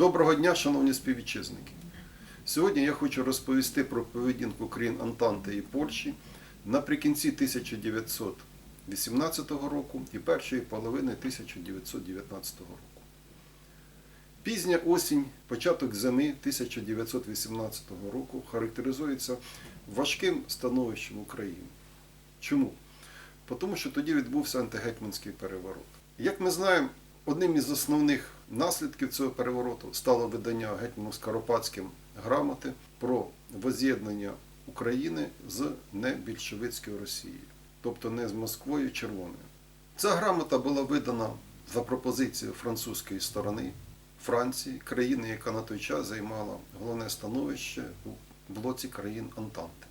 Доброго дня, шановні співвітчизники. Сьогодні я хочу розповісти про поведінку країн Антанти і Польщі наприкінці 1918 року і першої половини 1919 року. Пізня осінь, початок зими 1918 року характеризується важким становищем України. Чому? Тому що тоді відбувся антигетьманський переворот. Як ми знаємо, одним із основних наслідків цього перевороту стало видання гетьманом Скоропадським грамоти про воз'єднання України з небільшовицькою Росією, тобто не з Москвою Червоною. Ця грамота була видана за пропозицією французької сторони Франції, країни, яка на той час займала головне становище у блоці країн Антанти.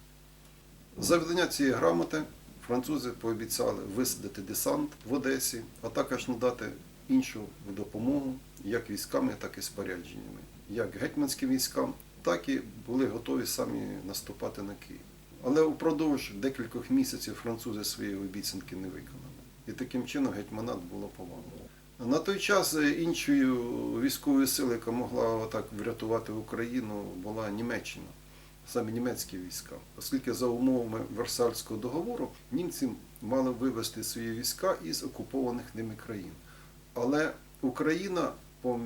За видання цієї грамоти французи пообіцяли висадити десант в Одесі, а також надати іншу допомогу як військами, так і спорядженнями, як гетьманським військам, так і були готові самі наступати на Київ. Але упродовж декількох місяців французи свої обіцянки не виконали. І таким чином гетьманат було повалено. На той час іншою військовою силою, яка могла отак врятувати Україну, була Німеччина, саме німецькі війська. Оскільки за умовами Версальського договору німці мали вивести свої війська із окупованих ними країн. Але Україна по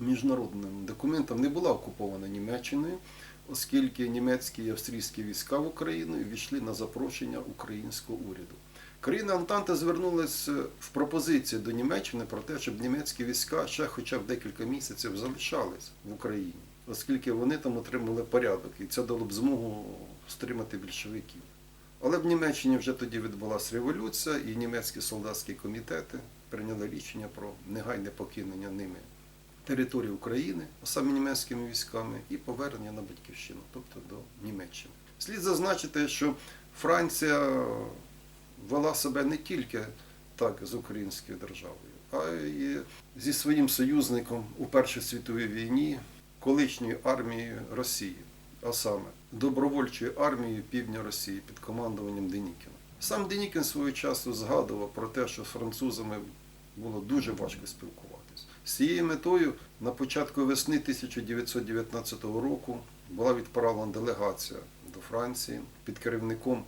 міжнародним документам не була окупована Німеччиною, оскільки німецькі і австрійські війська в Україну війшли на запрошення українського уряду. Країни Антанти звернулися в пропозиції до Німеччини про те, щоб німецькі війська ще хоча б декілька місяців залишались в Україні, оскільки вони там отримали порядок, і це дало б змогу стримати більшовиків. Але в Німеччині вже тоді відбулася революція, і німецькі солдатські комітети прийняли рішення про негайне покинення ними території України, саме німецькими військами, і повернення на батьківщину, тобто до Німеччини. Слід зазначити, що Франція вела себе не тільки так з українською державою, а й зі своїм союзником у Першій світовій війні, колишньою армією Росії, а саме добровольчою армією півдня Росії під командуванням Денікіна. Сам Денікін свого часу згадував про те, що з французами було дуже важко спілкуватися. З цією метою на початку весни 1919 року була відправлена делегація до Франції під керівником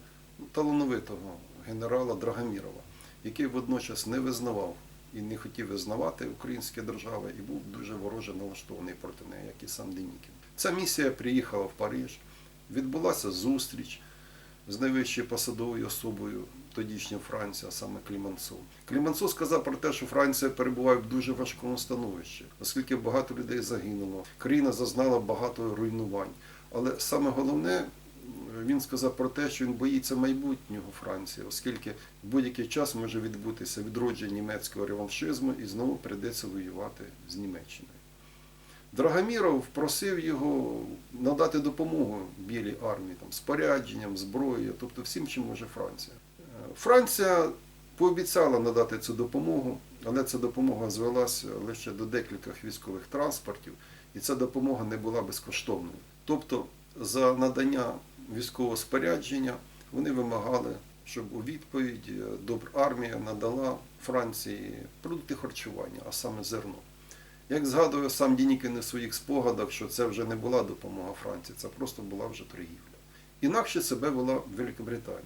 талановитого генерала Драгомірова, який водночас не визнавав і не хотів визнавати українські держави і був дуже вороже налаштований проти неї, як і сам Денікін. Ця місія приїхала в Париж, відбулася зустріч з найвищою посадовою особою тодішньої Франції, а саме Клімансо. Клімансо сказав про те, що Франція перебуває в дуже важкому становищі, оскільки багато людей загинуло, країна зазнала багато руйнувань. Але саме головне, він сказав про те, що він боїться майбутнього Франції, оскільки в будь-який час може відбутися відродження німецького реваншизму і знову прийдеться воювати з Німеччиною. Драгоміров просив його надати допомогу білій армії, там, спорядженням, зброєю, тобто всім, чим може Франція. Е, Франція пообіцяла надати цю допомогу, але ця допомога звелася лише до декількох військових транспортів, і ця допомога не була безкоштовною. Тобто, за надання військового спорядження вони вимагали, щоб у відповідь е, Добрармія надала Франції продукти харчування, а саме зерно. Як згадує сам Дінікін у своїх спогадах, що це вже не була допомога Франції, це просто була вже торгівля. Інакше себе вела Великобританія.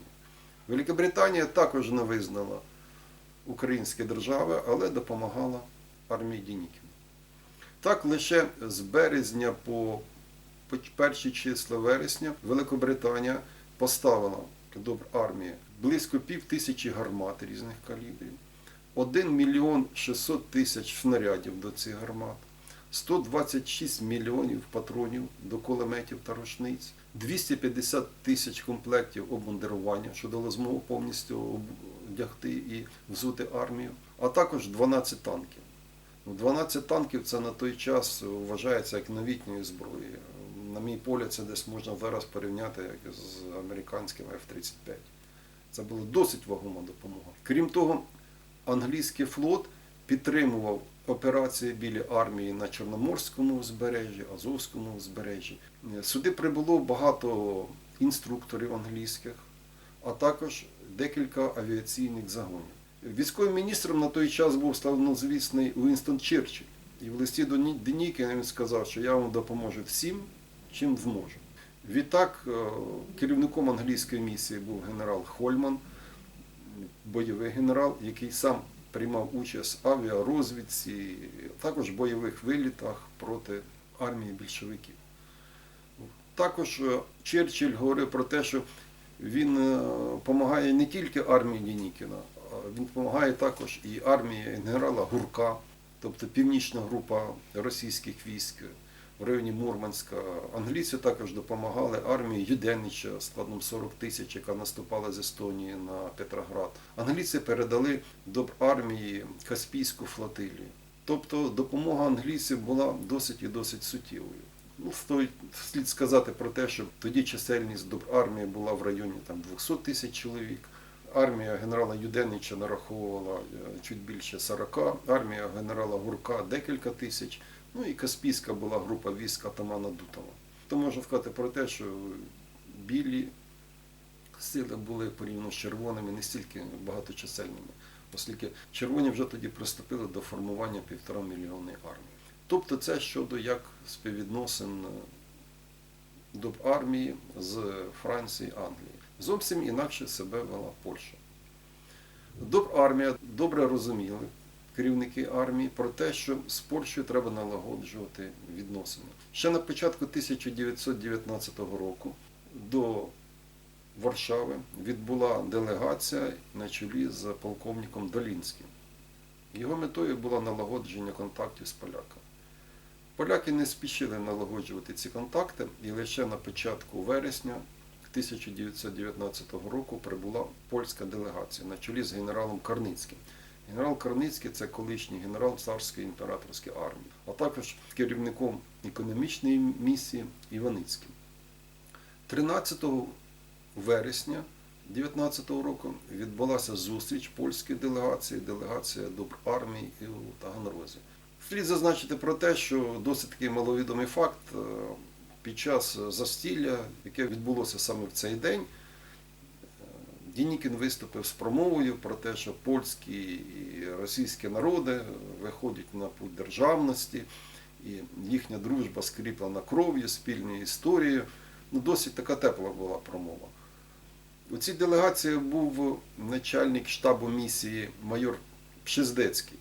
Великобританія також не визнала українські держави, але допомагала армії Дінікіна. Так лише з березня по перші числа вересня Великобританія поставила до армії близько пів тисячі гармат різних калібрів. 1 мільйон 600 тисяч снарядів до цих гармат, 126 мільйонів патронів до кулеметів та рушниць, 250 тисяч комплектів обмундирування, що дало змогу повністю одягти і взути армію, а також 12 танків. 12 танків це на той час вважається як новітньою зброєю. На мій погляд, це десь можна зараз порівняти як з американським F-35. Це була досить вагома допомога. Крім того, англійський флот підтримував операції білі армії на Чорноморському узбережжі, Азовському узбережжі. Сюди прибуло багато інструкторів англійських, а також декілька авіаційних загонів. Військовим міністром на той час був славнозвісний Уінстон Черчилль, І в листі до Денікіна він сказав, що я вам допоможу всім, чим зможу. Відтак е, керівником англійської місії був генерал Хольман, бойовий генерал, який сам приймав участь в авіарозвідці, також в бойових вилітах проти армії більшовиків. Також е, Черчилль говорив про те, що він допомагає не тільки армії Денікіна, а він допомагає також і армії генерала Гурка, тобто північна група російських військ в районі Мурманська. Англійці також допомагали армії Юденича складом 40 тисяч, яка наступала з Естонії на Петроград. Англійці передали до армії Каспійську флотилію. Тобто допомога англійців була досить і досить суттєвою. Ну, стоїть слід сказати про те, що тоді чисельність до армії була в районі там, 200 тисяч чоловік. Армія генерала Юденича нараховувала е, чуть більше 40, армія генерала Гурка декілька тисяч. Ну і Каспійська була група військ атамана Дутова. То можна сказати про те, що білі сили були порівняно з червоними не стільки багаточисельними, оскільки червоні вже тоді приступили до формування півтора мільйонної армії. Тобто це щодо як співвідносин до армії з Франції Англії. Зовсім інакше себе вела Польща. Армія добре розуміли керівники армії про те, що з Польщею треба налагоджувати відносини. Ще на початку 1919 року до Варшави відбула делегація на чолі з полковником Долінським. Його метою було налагодження контактів з поляками. Поляки не спішили налагоджувати ці контакти, і лише на початку вересня 1919 року прибула польська делегація на чолі з генералом Карницьким. Генерал Карницький це колишній генерал царської імператорської армії, а також керівником економічної місії Іваницьким. 13 вересня 2019 року відбулася зустріч польської делегації, делегація армії у Таганрозі. Слід зазначити про те, що досить такий маловідомий факт е, під час застілля, яке відбулося саме в цей день, Дінікін виступив з промовою про те, що польські і російські народи виходять на путь державності, і їхня дружба скріплена кров'ю, спільною історією. Ну, досить така тепла була промова. У цій делегації був начальник штабу місії майор Пшездецький,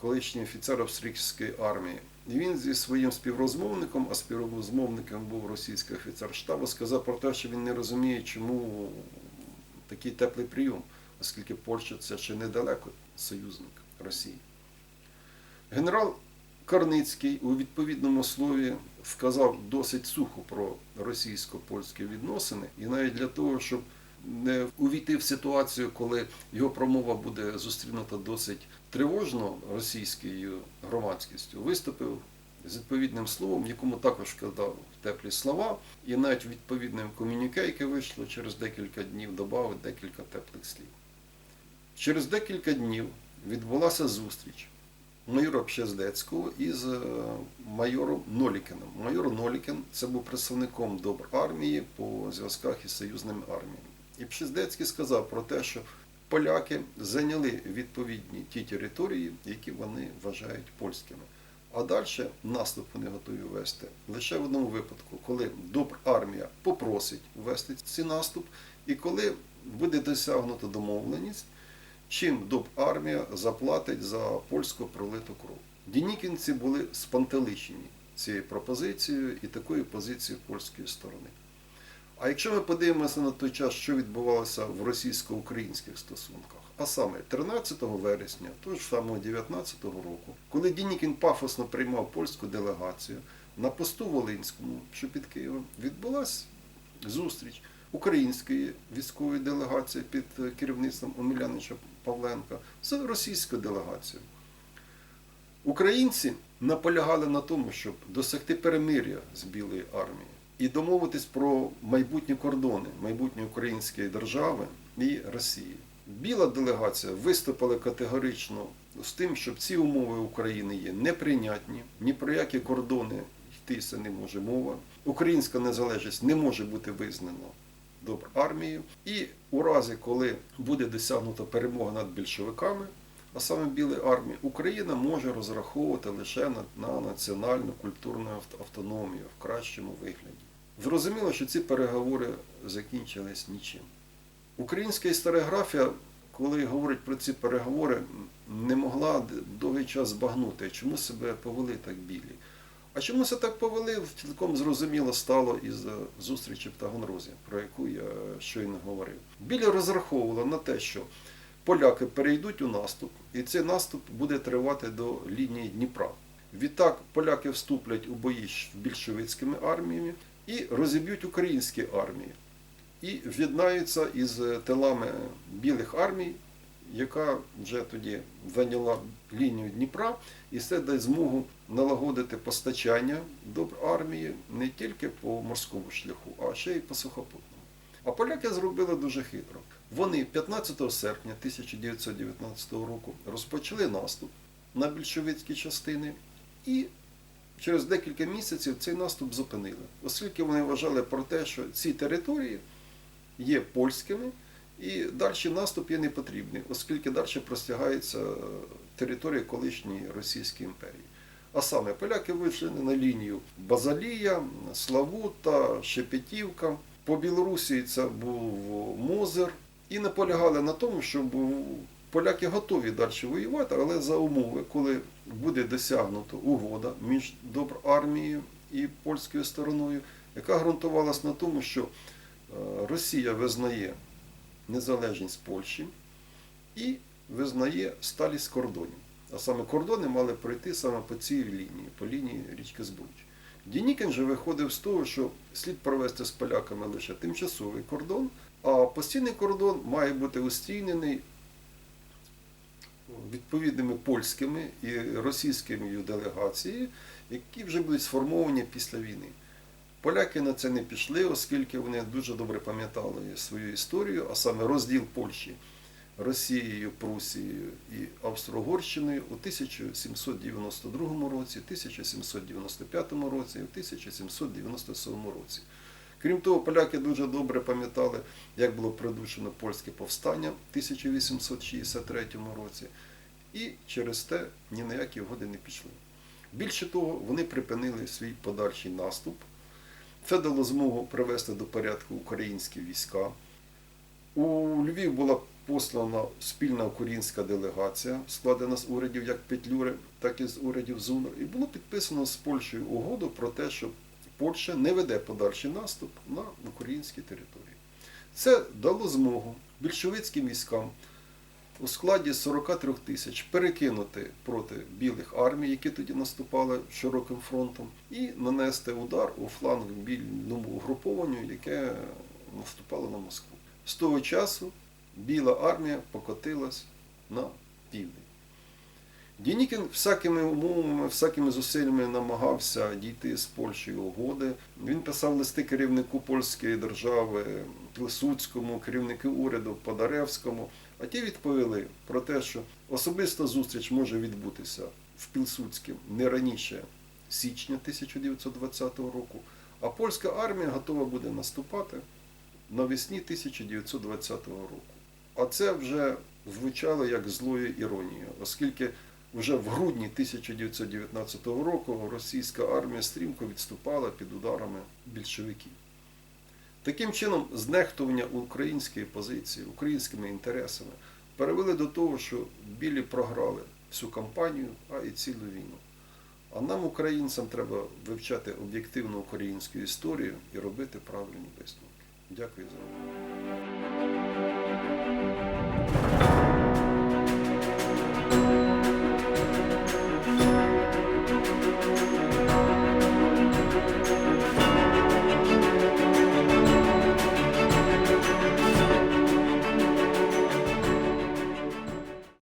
колишній офіцер австрійської армії. І він зі своїм співрозмовником, а співрозмовником був російський офіцер штабу, сказав про те, що він не розуміє, чому такий теплий прийом, оскільки Польща це ще недалеко союзник Росії. Генерал Карницький у відповідному слові вказав досить сухо про російсько-польські відносини, і навіть для того, щоб не увійти в ситуацію, коли його промова буде зустрінута досить тривожно російською громадськістю, виступив з відповідним словом, якому також вкладав теплі слова, і навіть відповідним комюніке, яке вийшло через декілька днів, додав декілька теплих слів. Через декілька днів відбулася зустріч майора Пщездецького із е, майором Нолікіном. Майор Нолікін це був представником добр армії по зв'язках із союзними арміями. І Пщездецький сказав про те, що поляки зайняли відповідні ті території, які вони вважають польськими. А далі наступ вони готові вести лише в одному випадку, коли армія попросить ввести цей наступ, і коли буде досягнуто домовленість, чим армія заплатить за польську пролиту кров. Дінікінці були спантеличені цією пропозицією і такою позицією польської сторони. А якщо ми подивимося на той час, що відбувалося в російсько-українських стосунках, а саме 13 вересня, того ж самого 19 року, коли Дінікін пафосно приймав польську делегацію на посту Волинському, що під Києвом, відбулася зустріч української військової делегації під керівництвом Омелянича Павленка з російською делегацією. Українці наполягали на тому, щоб досягти перемир'я з Білої армії і домовитись про майбутні кордони майбутньої української держави і Росії. Біла делегація виступила категорично з тим, що ці умови України є неприйнятні, ні про які кордони йтися не може мова. Українська незалежність не може бути визнана армією. І у разі, коли буде досягнута перемога над більшовиками, а саме Білої армії, Україна може розраховувати лише на національну культурну автономію в кращому вигляді. Зрозуміло, що ці переговори закінчились нічим. Українська історіографія, коли говорить про ці переговори, не могла довгий час збагнути, чому себе повели так білі. А чому це так повели, цілком зрозуміло стало із зустрічі в Таганрозі, про яку я щойно говорив. Білі розраховували на те, що поляки перейдуть у наступ, і цей наступ буде тривати до лінії Дніпра. Відтак поляки вступлять у бої з більшовицькими арміями і розіб'ють українські армії. І в'єднаються із тилами білих армій, яка вже тоді зайняла лінію Дніпра, і це дасть змогу налагодити постачання до армії не тільки по морському шляху, а ще й по сухопутному. А поляки зробили дуже хитро. Вони 15 серпня 1919 року розпочали наступ на більшовицькі частини і через декілька місяців цей наступ зупинили, оскільки вони вважали про те, що ці території є польськими, і далі наступ є не потрібний, оскільки далі простягається територія колишньої Російської імперії. А саме поляки вийшли на лінію Базалія, Славута, Шепетівка. По Білорусі це був Мозер. І наполягали на тому, щоб поляки готові далі воювати, але за умови, коли буде досягнуто угода між армією і польською стороною, яка ґрунтувалась на тому, що Росія визнає незалежність Польщі і визнає сталість кордонів. А саме кордони мали пройти саме по цій лінії, по лінії річки Збруч. Дінікін же виходив з того, що слід провести з поляками лише тимчасовий кордон, а постійний кордон має бути устійнений відповідними польськими і російськими делегаціями, які вже будуть сформовані після війни. Поляки на це не пішли, оскільки вони дуже добре пам'ятали свою історію, а саме розділ Польщі Росією, Прусією і Австро-Угорщиною у 1792 році, 1795 році і в 1797 році. Крім того, поляки дуже добре пам'ятали, як було придушено польське повстання в 1863 році, і через те ні на які угоди не пішли. Більше того, вони припинили свій подальший наступ. Це дало змогу привести до порядку українські війська. У Львів була послана спільна українська делегація, складена з урядів як Петлюри, так і з урядів ЗУНР. І було підписано з Польщею угоду про те, що Польща не веде подальший наступ на українські території. Це дало змогу більшовицьким військам у складі 43 тисяч перекинути проти білих армій, які тоді наступали широким фронтом, і нанести удар у фланг більному угрупованню, яке наступало на Москву. З того часу біла армія покотилась на південь. Дінікін всякими умовами, всякими зусиллями намагався дійти з Польщею угоди. Він писав листи керівнику польської держави Пилсудському, керівнику уряду Подаревському. А ті відповіли про те, що особиста зустріч може відбутися в Пілсудському не раніше січня 1920 року, а польська армія готова буде наступати навесні 1920 року. А це вже звучало як злою іронією, оскільки вже в грудні 1919 року російська армія стрімко відступала під ударами більшовиків. Таким чином, знехтування української позиції, українськими інтересами перевели до того, що білі програли всю кампанію, а і цілу війну. А нам, українцям, треба вивчати об'єктивну українську історію і робити правильні висновки. Дякую за увагу.